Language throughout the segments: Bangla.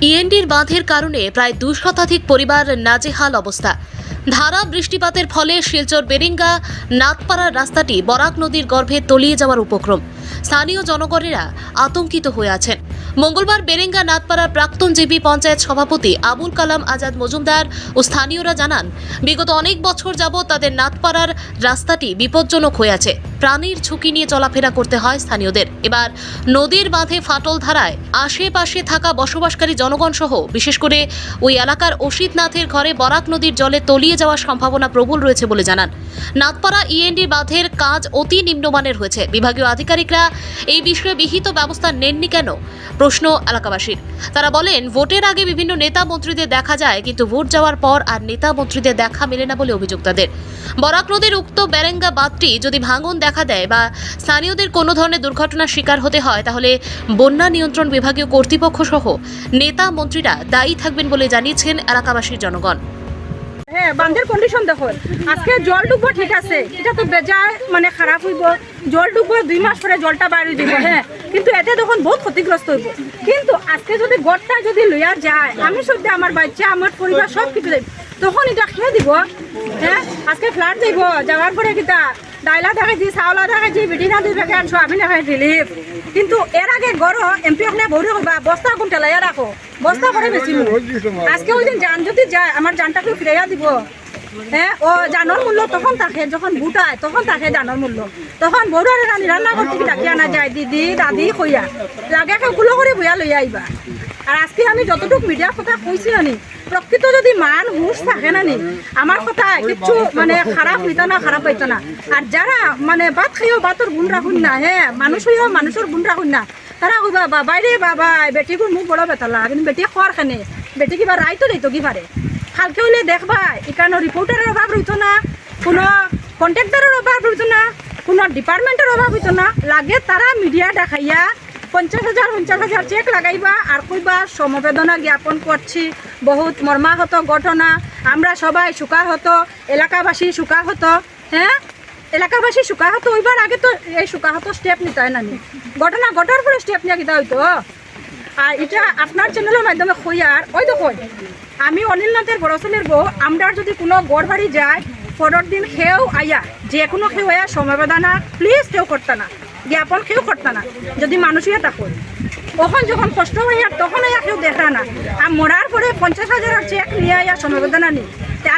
ইএনডির বাঁধের কারণে প্রায় দুই শতাধিক পরিবার নাজেহাল অবস্থা। ধারা বৃষ্টিপাতের ফলে শিলচর বেরিঙ্গা নাথপাড়ার রাস্তাটি বরাক নদীর গর্ভে তলিয়ে যাওয়ার উপক্রম। স্থানীয় জনগণেরা আতঙ্কিত হয়ে আছেন। মঙ্গলবার বেরেঙ্গা নাথপাড়ার প্রাক্তন জিবি পঞ্চায়েত সভাপতি আবুল কালাম আজাদ মজুমদার ও স্থানীয়রা জানান, বিগত অনেক বছর যাবৎ তাদের নাথপাড়ার রাস্তাটি বিপজ্জনক হয়ে আছে। প্রাণীর ঝুঁকি নিয়ে চলাফেরা করতে হয় স্থানীয়দের। এবার নদীর বাঁধে ফাটল ধারায় আশেপাশে থাকা বসবাসকারী জনগণ সহ, বিশেষ করে ওই এলাকার অসিতনাথের ঘরে বরাক নদীর জলে তলিয়ে যাওয়ার সম্ভাবনা প্রবল রয়েছে বলে জানান। নাথপাড়া ইএনডি বাঁধের কাজ অতি নিম্নমানের হয়েছে। বিভাগীয় আধিকারিকরা এই বিষয়ে বিহিত ব্যবস্থা নেননি কেন? প্রশ্ন এলাকাবাসীর। তারা বলেন, ভোটের আগে বিভিন্ন নেতা মন্ত্রীদের দেখা যায়, কিন্তু ভোট যাওয়ার পর আর নেতা মন্ত্রীদের দেখা মেলে না বলে অভিযোগ তাদের বরাক নদীর উক্ত ব্যারেঙ্গা বাঁধটি যদি ভাঙন দেখা দেয় বা স্থানীয়দের কোনো ধরনের দুর্ঘটনার শিকার হতে হয়, তাহলে বন্যা নিয়ন্ত্রণ বিভাগীয় কর্তৃপক্ষ সহ নেতা মন্ত্রীরা দায়ী থাকবেন বলে জানিয়েছেন এলাকাবাসীর জনগণ। হ্যাঁ বান্ধের কন্ডিশন দেখো আজকে জল ডুববো, ঠিক আছে। এটা তো বেজায় মানে খারাপ হইব। জল ডুববো, দুই মাস পরে জলটা বাইরে দিব হ্যাঁ। কিন্তু এতে তখন বহুত ক্ষতিগ্রস্ত হইব। কিন্তু আজকে যদি গড়টা যদি লইয়া যায়, আমি সত্যি আমার বাচ্চা, আমার পরিবার সব কিছু দেব। তখন এটা খেয়ে দিব হ্যাঁ? আজকে ফ্লাট যাইব, যাওয়ার পরে কিতা? ডাইলা দেখাইছি চাউলা দেখাইছি বিটিনা দুই প্যাকেট সোয়াবিন দেখাই রিলিফ কিন্তু এর আগে গড় এমপি ওখানে বৌরি হইবা, বস্তা কোন টেলাইয়া রাখো? বস্তা করে বেশি আজকে ওই দিন যান যদি যায়, আমার যানটাকে ফিরাইয়া দিব। হ্যাঁ? ও জানোর মূল্য তখন থাকে যখন বুটায় তখন থাকে জানোর মূল্য। তখন বড়ুয়ারে রানি রান্না করতে কি ডাকি আনা যায়, দিদি, দাদি কইয়া লাগে কেউ কুলো করে বইয়া লইয়া আইবা আর আজকে আমি যতটুকু মিডিয়ার কথা কইছি নানি প্রকৃত যদি মান হুঁশ থাকে নানি আমার কথা কিচ্ছু মানে খারাপ হইতো না খারাপ হইতো না আর যারা মানে বাত খাইও বাতর গুণ রাখুন না হ্যাঁ মানুষ হইও মানুষের গুণ রাখুন না। তারা কইবা বাবাই রে বাবা বেটিগুর মুখ বড় বেতলা কিন্তু বেটি খোয়ার খানে বেটি কিবা রাইতো দিত কি পারে কালকে হইলে দেখবা এখানে রিপোর্টারের অভাব রইতো না, কোনো কন্ট্রাক্টরের অভাব রইতো না, কোনো ডিপার্টমেন্টের অভাব হইতো না, লাগে তারা মিডিয়া দেখাইয়া পঞ্চাশ হাজার পঞ্চাশ হাজার চেক লাগাইবা আর কইবা সমবেদনা জ্ঞাপন করছি। বহুত মর্মাহত ঘটনা। আমরা সবাই সুকার হতো এলাকাবাসী সুকার হতো হ্যাঁ? এলাকাবাসী সুকাহত হইবার আগে তো এই সুকাহত স্টেপ নিতে হয় নানি। ঘটনা ঘটার পরে স্টেপ নিয়ে কিতা হইতো? আর এটা আপনার চ্যানেলের মাধ্যমে কইয়ার ওই তো কই আমি অনিলনাথের বড় ছেলের বউ আমরা যদি কোনো গড় বাড়ি যায়, পরের দিন খেয়েও আইয়া, যে কোনো খেয়ে আয়া সমবেদনা প্লিজ কেউ করতে না। জ্ঞাপন কেউ করতে না। যদি মানুষই এটা কই তখন যখন কষ্ট হইয়া তখন আইয়া কেউ দেখা না। আর মরার পরে পঞ্চাশ হাজারের চেক নিয়ে আইয়া সমবেদনা নিই।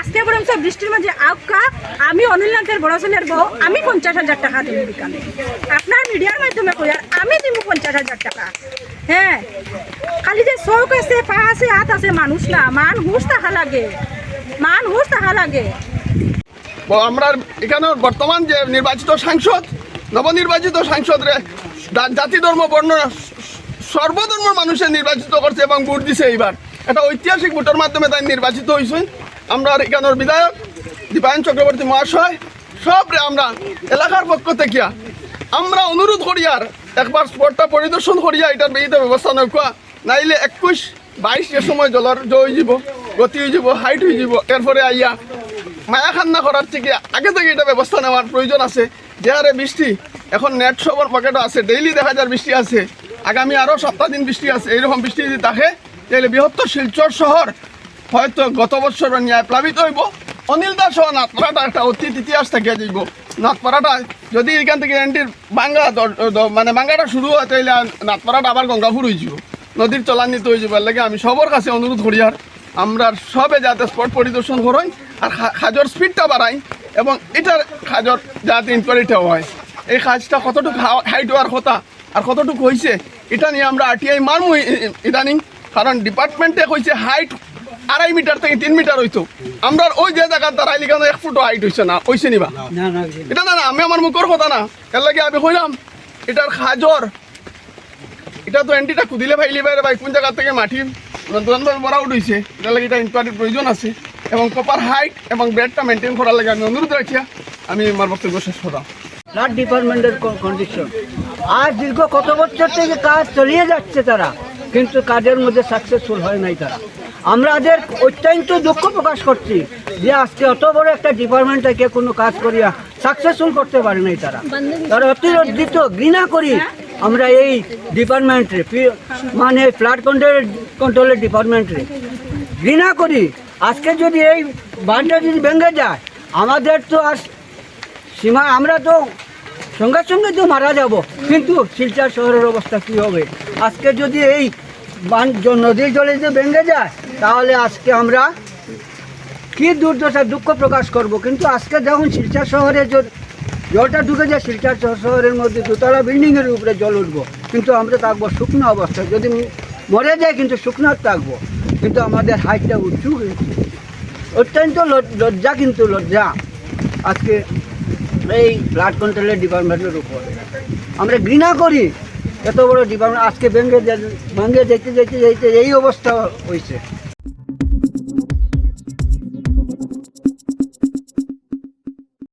আজকে বরঞ্চ বৃষ্টির মাঝে আউকা আমি অনিলনাথের বড় ছেলের বউ, আমি পঞ্চাশ হাজার টাকা দিব বিকালে। আপনার মিডিয়ার মাধ্যমে কই, আর আমি দিব পঞ্চাশ হাজার টাকা। হ্যাঁ খালি যে চৌক আছে, পা আছে, হাত আছে, মানুষ না। মান হুঁশ থাকা লাগে। মান হুঁশ থাকা লাগে। আমরা এখানে বর্তমান যে নির্বাচিত সাংসদ নবনির্বাচিত সাংসদ রে জা- জাতি ধর্ম, বর্ণ, সর্বধর্ম মানুষের নির্বাচিত করছে এবং ভোট দিছে এইবার। একটা ঐতিহাসিক ভোটের মাধ্যমে তাই নির্বাচিত হয়েছেন আমরা এখানের বিধায়ক, দীপায়ন চক্রবর্তী মহাশয় সব রে আমরা এলাকার পক্ষ থেকে আমরা অনুরোধ করি আর একবার স্পটটা পরিদর্শন করিয়া এটার বিহিত ব্যবস্থা নৌকা নাইলে একুশ বাইশ এ সময় জলের জয় হয়ে যাব, গতি হয়ে যাব হাইট হয়ে যাব। এরপরে আইয়া মায়া খান্না করার থেকে আগে থেকে এটা ব্যবস্থা নেওয়ার প্রয়োজন আছে। যে হারে বৃষ্টি, এখন নেট সবর পকেটও আছে ডেইলি দেখা যায় বৃষ্টি আছে। আগামী আরও সপ্তাহ দিন বৃষ্টি আছে, এইরকম বৃষ্টি যদি থাকে, তাহলে বৃহত্তর শিলচর শহর হয়তো গত বছর ন্যায় প্লাবিত হইব। অনিল দাস সহ নাথপাড়াটা একটা অতীত ইতিহাস থেকে যাইব। নাথপাড়াটা যদি এখান থেকে এন্টির দ- মানে বাঙ্গাটা শুরু হয় তাহলে নাথপাড়াটা আবার গঙ্গাপুর হয়ে যাব নদীর চলান্বিত হয়ে যাবার লাগে আমি সবার কাছে অনুরোধ করি আর। আমরা সবে যাতে স্পট পরিদর্শন করাই আর খাজর স্পিডটা বাড়াই। এবং এটার খাজর যাতে ইনকোয়ারিটাও হয়। এই কাজটা কতটুকু হাইট হওয়ার কথা আর কতটুকু হয়েছে এটা নিয়ে আমরা আরটিআই ই- ইদানিং কারণ ডিপার্টমেন্টে কইছে হাইট আড়াই মিটার থেকে তিন মিটার হইতো। আমরা ওই যে জায়গার দাঁড়াইলি কেন এক ফুটও হাইট হয়েছে না হয়েছে নিবা এটা না না আমি আমার মুখের কথা না এর লাগে আমি কইলাম এটার খাজর এটা তো এন্টিটা কুদিলে ভাইলি বাইরে ভাই কোন জায়গা থেকে মাটি নতুনভাবে বড়া উঠেছে এটার লাগে এটা ইনকোয়ারির প্রয়োজন আছে। এবং প্রপার হাইট এবং বেডটা মেনটেন করার লাগে আমি অনুরোধ রাখিয়া আমি আমার বক্তব্য শেষ করলাম। ফ্লাড ডিপার্টমেন্টের কন্ডিশন আর দীর্ঘ কত বছর থেকে কাজ চালিয়ে যাচ্ছে তারা, কিন্তু কাজের মধ্যে সাকসেসফুল হয় নাই তারা। আমাদের অত্যন্ত দুঃখ প্রকাশ করছি যে আজকে অত বড় একটা ডিপার্টমেন্টকে কোনো কাজ করিয়া সাকসেসফুল করতে পারে নাই তারা। তারা অতিরঞ্জিত ঘৃণা করি আমরা এই ডিপার্টমেন্টে মানে ফ্লাড কন্ট্রোল কন্ট্রোলের ডিপার্টমেন্টে ঘৃণা করি আজকে যদি এই বানটা যদি ভেঙে যায়, আমাদের তো আর সীমা, আমরা তো সঙ্গে সঙ্গে তো মারা যাব। কিন্তু শিলচর শহরের অবস্থা কী হবে? আজকে যদি এই বান নদীর জলে যদি ভেঙে যায়, তাহলে আজকে আমরা কি দুর্দশা দুঃখ প্রকাশ করব? কিন্তু আজকে যখন শিলচর শহরে জলটা ঢুকে যায়, শিলচর শহরের মধ্যে দোতলা বিল্ডিংয়ের উপরে জল উঠবো। কিন্তু আমরা থাকব শুকনো অবস্থায়। যদি মরে যায়, কিন্তু শুকনো থাকব। কিন্তু আমাদের হাইটটা উঁচু অত্যন্ত লজ- লজ্জা কিন্তু লজ্জা। আজকে এই ব্লাড কন্ট্রোলের ডিপার্টমেন্টের উপর। আমরা ঘৃণা করি। এত বড় ডিপার্টমেন্ট আজকে ব্যাঙ্গে ভেঙে যেতে যেতে যেতে এই অবস্থা হয়েছে।